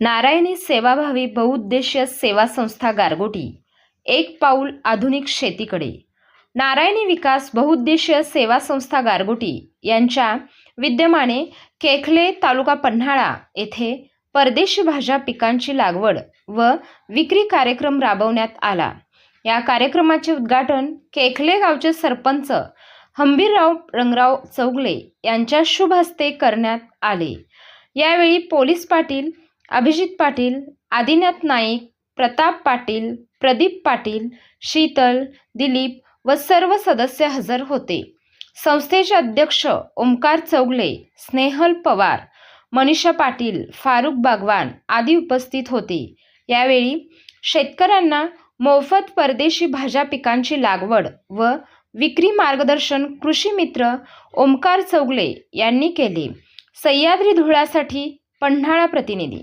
नारायणी सेवाभावी बहुउद्देशीय सेवा संस्था गारगोटी एक पाऊल आधुनिक शेतीकडे. नारायणी विकास बहुउद्देशीय सेवा संस्था गारगोटी यांच्या विद्यमाने केखले तालुका पन्हाळा येथे परदेशी भाज्या पिकांची लागवड व विक्री कार्यक्रम राबवण्यात आला. या कार्यक्रमाचे उद्घाटन केखले गावचे सरपंच हंबीरराव रंगराव चौगले यांच्या शुभ हस्ते करण्यात आले. यावेळी पोलीस पाटील अभिजित पाटील आदिनाथ नाईक प्रताप पाटील प्रदीप पाटील शीतल दिलीप व सर्व सदस्य हजर होते. संस्थेचे अध्यक्ष ओमकार चौगले स्नेहल पवार मनीषा पाटील फारुख बागवान आदी उपस्थित होते. यावेळी शेतकऱ्यांना मोफत परदेशी भाज्या पिकांची लागवड व विक्री मार्गदर्शन कृषी मित्र ओमकार चौगले यांनी केले. सह्याद्री धुळ्यासाठी पन्हाळा प्रतिनिधी